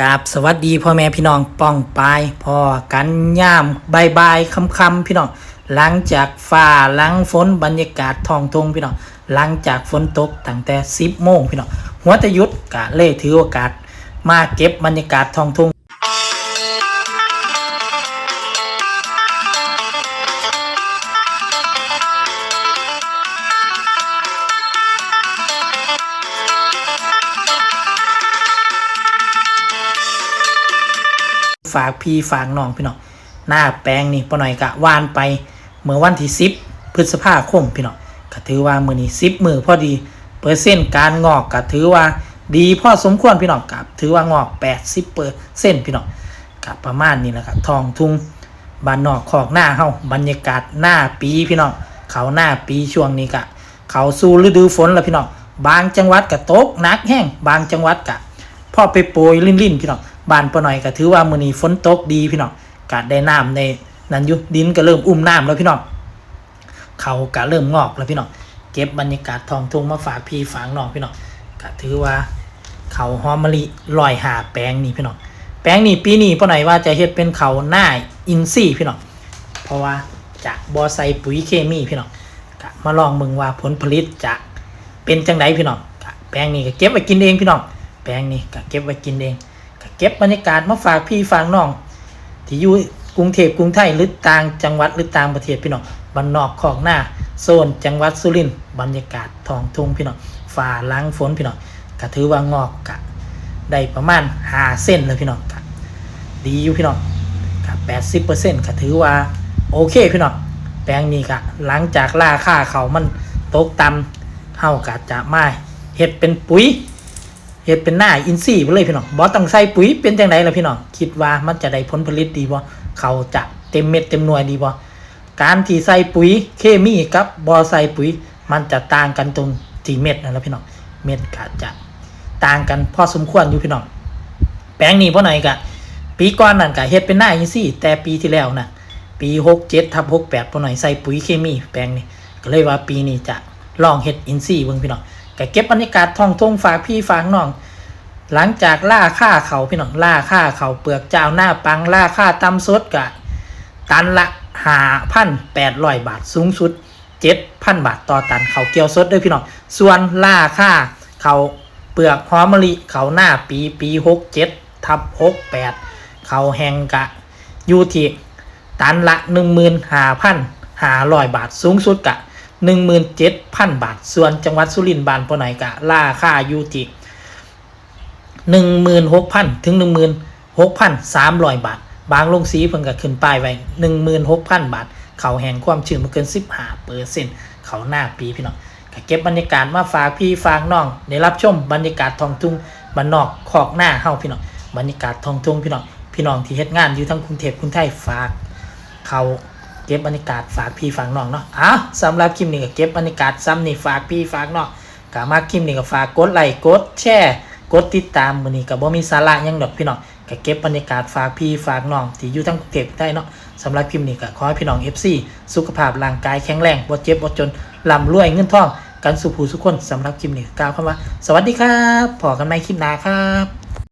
กราบสวัสดีพ่อแม่พี่น้องป้องปายพ่อกันย่ามบายบายคำคำพี่น้องหลังจากฝ้าหลังฝนบรรยากาศทองทงพี่น้องหลังจากฝนตกตั้งแต่10โมงพี่น้องหัวตะยุดกะเล่ถือโอกาสมาเก็บบรรยากาศทองทง ฝากพี่ฝากน้องพี่น้องหน้าแปลงนี่ปหน่อยกะวานไปเมื่อวันที่สิบพฤษภาคมพี่น้องก็ถือว่ามือนี้สิบมือพอดีเปอร์เซ็นต์การงอกก็ถือว่าดีพอสมควรพี่น้องกับถือว่างอกแปดสิบเปอร์เซ็นต์พี่น้องกับประมาณนี้แหละครับทองทุ่งบ้านนอกขอกหน้าเฮาบรรยากาศหน้าปีพี่น้องเขาหน้าปีช่วงนี้กะเขาสู่ฤดูฝนแล้วพี่น้องบางจังหวัดกะตกนักแห้งบางจังหวัดกะพ่อไปโปรยลิ่นๆพี่น้อง บ้านปะหน่อยก็ถือว่ามื้อนี้ฝนตกดีพี่น้องกะได้น้ำในนั้นอยู่ดินก็เริ่มอุ้มน้ำแล้วพี่น้องเขากะเริ่มงอกแล้วพี่น้องเก็บบรรยากาศทองทุ่งมาฝากพี่ฝากน้องพี่น้องกะถือว่าเขาหอมมะลิลอยหาแปลงนี่พี่น้องแปลงนี่ปีนี้ปะหน่อยว่าจะเฮ็ดเป็นเขาหน้าอินซี่พี่น้องเพราะว่าจะบ่ใส่ปุ๋ยเคมีพี่น้องกะมาลองมึงว่าผลผลิตจะเป็นจังไดพี่น้องแปลงนี้ก็เก็บไว้กินเองพี่น้องแปลงนี้ก็เก็บไว้กินเอง เก็บบรรยากาศมาฝากพี่ฝากน้อง ที่อยู่กรุงเทพกรุงไทยหรือต่างจังหวัดหรือต่างประเทศพี่น้องบ้านนอกของหน้าโซนจังหวัดสุรินทร์บรรยากาศทองทุ่งพี่น้องฝ่าล้างฝนพี่น้องก็ถือว่างอกกะได้ประมาณหาเส้นเลยพี่น้องดีอยู่พี่น้องกะแปดสิบเปอร์เซ็นต์ก็ถือว่าโอเคพี่น้องแปลงนี้กะหลังจากราคาเขามันตกต่ำเฮากะจะมาเฮ็ดเป็นปุ๋ย เฮ็ดเป็นหน้าอินทรีย์ไปเลยพี่น้องบ่ต้องใส่ปุ๋ยเป็นจังไดล่ะพี่น้องคิดว่ามันจะได้ผลผลิตดีบ่เขาจะเต็มเม็ดเต็มหน่วยดีบ่การที่ใส่ปุ๋ยเคมีกับบ่ใส่ปุ๋ย มันจะต่างกันตรงที่เม็ดนั่นแหละพี่น้องเม็ดก็จะต่างกันพอสมควรอยู่พี่น้องแปลงนี้พ่อหน่อยก็ปีก่อนนั่นก็เฮ็ดเป็นหน้าอินทรีย์แต่ปีที่แล้วน่ะปี67ทับ68พ่อหน่อยใส่ปุ๋ยเคมีแปลงนี้ก็เลยว่าปีนี้จะลองเฮ็ดอินทรีย์เบิ่งพี่น้อง ก็เก็บบรรยากาศท่องทุ่งฝากพี่ฝากน้อง หลังจากล่าค่าเขาพี่น้องล่าค่าเขาเปลือกเจ้าหน้าปังล่าค่าตำสดกะตันละหาพันแปดร้อยบาทสูงสุดเจ็ดพันบาทต่อตันเขาเกี่ยวสดด้วยพี่น้องส่วนล่าค่าเขาเปลือกหอมมะลิเขาหน้าปีปีหกเจ็ดทับหกแปดเขาแหงกะอยู่ที่ตันละหนึ่งหมื่นหาพันหาร้อยบาทสูงสุดกะ หนึ่งหมื่นเจ็ดพันบาท ส่วนจังหวัดสุรินทร์บานปอไหนกะล่าค่าอยู่ที่หนึ่งหมื่นหกพันถึงหนึ่งหมื่นหกพันสามร้อยบาท บางลงสีเพิ่งก็ขึ้นป้ายไว้หนึ่งหมื่นหกพันบาท เขาแห่งความชื้นมาเกินสิบหาเปอร์เซ็นต์เขาหน้าปีพี่น้องก็เก็บบรรยากาศมาฝากพี่ฝากน้องได้รับชมบรรยากาศทองทุ่งบ้านนอกขอกหน้าเฮาพี่น้องบรรยากาศทองทุ่งพี่น้องพี่น้องที่เฮ็ดงานอยู่ทั้งกรุงเทพกรุงไทยฝากเขา เก็บบรรยากาศฝากพี่ฝากน้องเนาะอ้าวสำหรับคลิปนี้ก็เก็บบรรยากาศซ้ำนี่ฝากพี่ฝากน้องกามาคลิปนี้ก็ฝากกดไลค์กดแชร์กดติดตามมือนี้ก็บ่มีสาระยังดอกพี่น้องก็เก็บบรรยากาศฝากพี่ฝากน้องที่อยู่ทั้งเกรุงเทพได้เนาะสำหรับคลิปนี้ก็ขอให้พี่น้อง FC สุขภาพร่างกายแข็งแรงบ่เจ็บบ่จนร่ำรวยเงินทองกันสุขูสุขคนสำหรับคลิปนี้กล่าวคำว่า สวัสดีครับพบกันใหม่คลิปหน้าครับ